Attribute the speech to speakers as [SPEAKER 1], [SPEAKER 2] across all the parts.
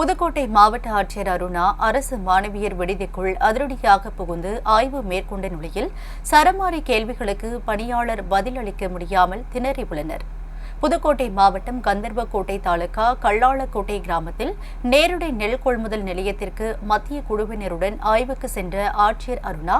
[SPEAKER 1] புதுக்கோட்டை மாவட்ட ஆட்சியர் அருணா அரசு மாணவியர் விடுதிக்குள் அதிரடியாக புகுந்து ஆய்வு மேற்கொண்ட நிலையில் சரமாரி கேள்விகளுக்கு பணியாளர் பதிலளிக்க முடியாமல் திணறியுள்ளனர். புதுக்கோட்டை மாவட்டம் கந்தர்வக்கோட்டை தாலுகா கல்லாளக்கோட்டை கிராமத்தில் நேரடி நெல் கொள்முதல் நிலையத்திற்கு மத்திய குழுவினருடன் ஆய்வுக்கு சென்ற ஆட்சியர் அருணா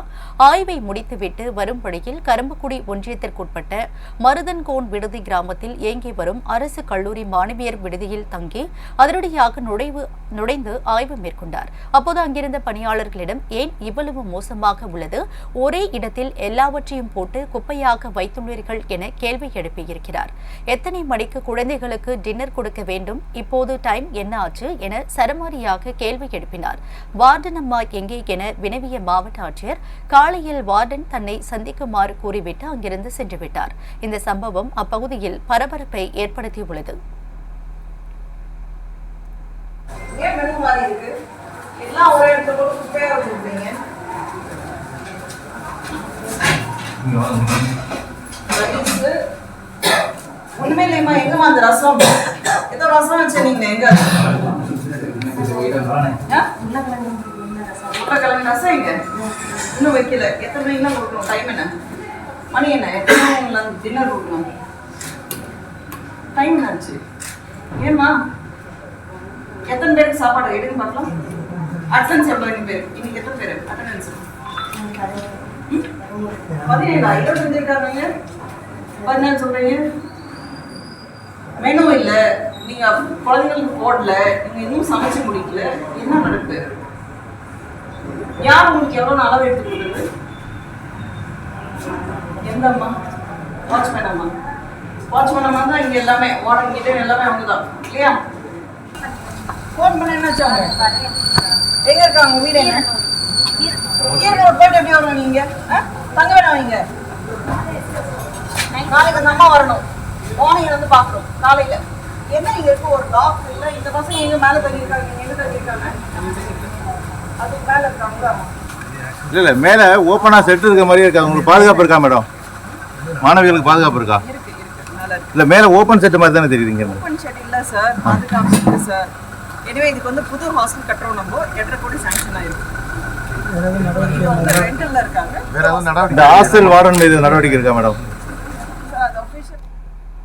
[SPEAKER 1] ஆய்வை முடித்துவிட்டு வரும் வழியில் கரும்புக்குடி ஒன்றியத்திற்குட்பட்ட மருதன்கோன் விடுதி கிராமத்தில் இயங்கி வரும் அரசு கல்லூரி மாணவியர் விடுதியில் தங்கி அதிரடியாக நுழைவு நுழைந்து ஆய்வு மேற்கொண்டார். அப்போது அங்கிருந்த பணியாளர்களிடம் ஏன் இவ்வளவு மோசமாக உள்ளது? ஒரே இடத்தில் எல்லாவற்றையும் போட்டு குப்பையாக வைத்துள்ளீர்கள் என கேள்வி எழுப்பியிருக்கிறார். எத்தனை மணிக்கு குழந்தைகளுக்கு டின்னர் கொடுக்க வேண்டும். இப்போது டைம் என்ன ஆச்சு என சரமாரியாக கேள்வி எழுப்பினார். வார்டன் அம்மா எங்கே என வினவிய மாவட்ட ஆட்சியர் காலையில் வார்டன் தன்னை சந்திக்குமாறு கூறிவிட்டு அங்கிருந்து சென்றுவிட்டார் இந்த சம்பவம் அப்பகுதியில் பரபரப்பை ஏற்படுத்தியுள்ளது
[SPEAKER 2] ஏன் மெனு மாறி இருக்கு எல்லாம் ஒரே இடத்துல போட்டு குப்பையா வச்சிருக்கீங்க ரைஸ் ஒண்ணுமே எங்கம்மா அந்த ரசம். ஏதோ ரசம் வச்சிருந்தீங்களே எங்க? ஆ? உருளைக்கிழங்கு ரசம்? எங்க? இன்னும் வைக்கல. எத்தனை மணிக்கு கொடுக்கணும்? டைம் என்ன? மணி என்ன? எத்தனை டின்னர் கொடுக்கணும்? டைம் என்னாச்சு ஏம்மா? எத்தனை பேருக்கு சாப்பாடு? எடுங்க பார்க்கலாம். அட்டன்ஸ் எவ்வளோ இன்னைக்கு பேர்? இன்னைக்கு எத்தனை பேர் அட்டண்டன்ஸ் பதினேழா? இருபது செஞ்சிருக்காங்க பதினேழு சொல்றீங்க. மெனு இல்லை. நீங்க குழந்தைங்களுக்கு போடல. நீங்க இன்னும் சமைச்சு முடிக்கல. என்ன நடக்குது யார் உங்களுக்கு எவ்வளவு அளவு எடுத்து கொடுக்குறது? எந்த அம்மா வாட்ச்மேன் அம்மா. வாட்ச்மேன் அம்மா தான் இங்க எல்லாமே. வார்டன் கிட்ட எல்லாமே அவங்க தான் இல்லையா? ஃபோன் பண்ண என்ன வச்சாங்க? எங்க இருக்காங்க உங்கள் வீடு என்ன? ஈரோடு போயிட்டு எப்படி வரணும் நீங்க? ஆ? தங்க வேணாம் நீங்க நாளைக்கு அந்த அம்மா வரணும். பார்க்கணும் காலையில. என்ன இங்க இருக்க? ஒரு டாக் இல்ல? இந்த பசங்க எங்க மேல தங்கியிருக்காங்க எங்க தங்கியிருக்காங்க அது மேல இருக்காங்க
[SPEAKER 3] இல்லை இல்லை மேலே ஓப்பனாக செட் இருக்க மாதிரியே இருக்கா? உங்களுக்கு பாதுகாப்பு இருக்கா மேடம்? மாணவிகளுக்கு பாதுகாப்பு இருக்கா? இல்லை மேலே ஓப்பன் செட் மாதிரி தானே தெரியுதுங்க?
[SPEAKER 2] ஓப்பன் ஷெட் இல்ல சார் பாதுகாப்பு இருக்கு சார் எனவே இதுக்கு வந்து புது ஹாஸ்டல் கட்டுறோம் நம்ம. எட்டரை கோடி சாங்ஷன் ஆயிருக்கு.
[SPEAKER 3] வேற எதுவும் நடவடிக்கை இந்த ஹாஸ்டல் வார்டன் மீது நடவடிக்கை இருக்கா மேடம்?